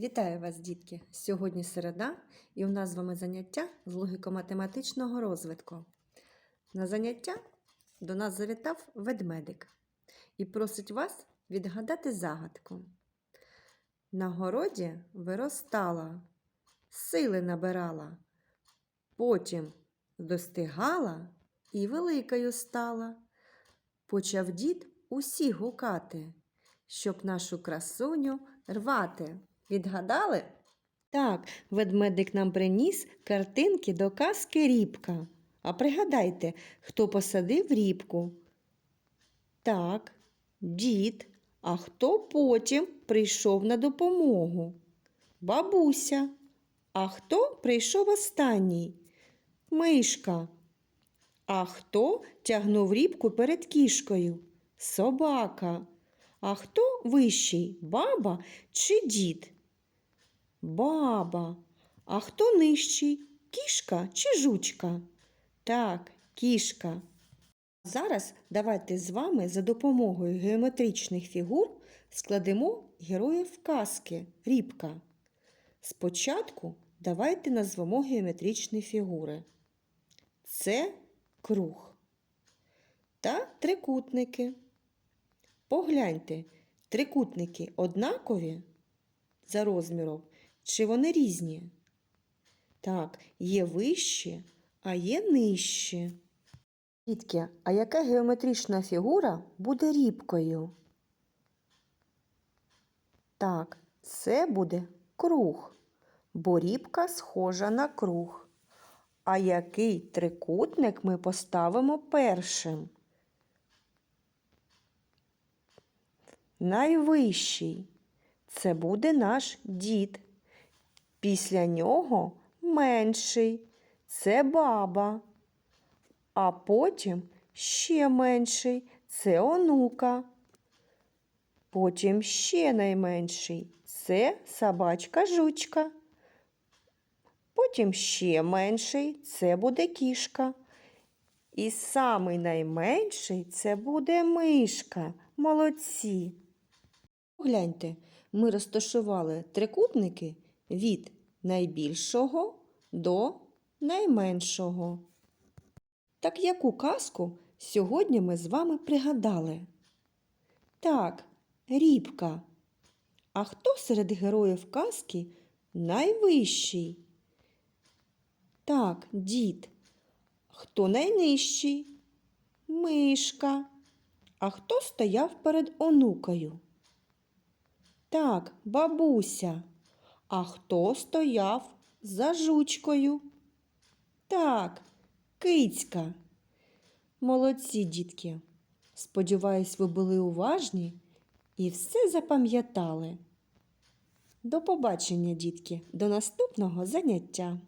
Вітаю вас, дітки! Сьогодні середа, і у нас з вами заняття з логіко-математичного розвитку. На заняття до нас завітав ведмедик і просить вас відгадати загадку. На городі виростала, сили набирала, потім достигала і великою стала. Почав дід усіх гукати, щоб нашу красуню рвати. Відгадали? Так, ведмедик нам приніс картинки до казки Рібка. А пригадайте, хто посадив рібку? Так, дід. А хто потім прийшов на допомогу? Бабуся. А хто прийшов останній? Мишка. А хто тягнув рібку перед кішкою? Собака. А хто вищий баба чи дід? Баба. А хто нижчий? Кішка чи жучка? Так, кішка. Зараз давайте з вами за допомогою геометричних фігур складемо героїв казки Рібка. Спочатку давайте назвемо геометричні фігури. Це круг та трикутники. Погляньте, трикутники однакові за розміром, чи вони різні? Так, є вищі, а є нижчі. Дітки, а яка геометрична фігура буде рібкою? Так, це буде круг, бо рібка схожа на круг. А який трикутник ми поставимо першим? Найвищий. Це буде наш дід. Після нього менший. Це баба. А потім ще менший це онука. Потім ще найменший це собачка жучка. Потім ще менший це буде кішка. І самий найменший це буде мишка. Молодці. Погляньте, ми розташували трикутники від найбільшого до найменшого. Так яку казку сьогодні ми з вами пригадали? Так, рібка. А хто серед героїв казки найвищий? Так, дід. Хто найнижчий? Мишка. А хто стояв перед онукою? Так, бабуся. А хто стояв за жучкою? Так, кицька. Молодці, дітки. Сподіваюсь, ви були уважні і все запам'ятали. До побачення, дітки, до наступного заняття.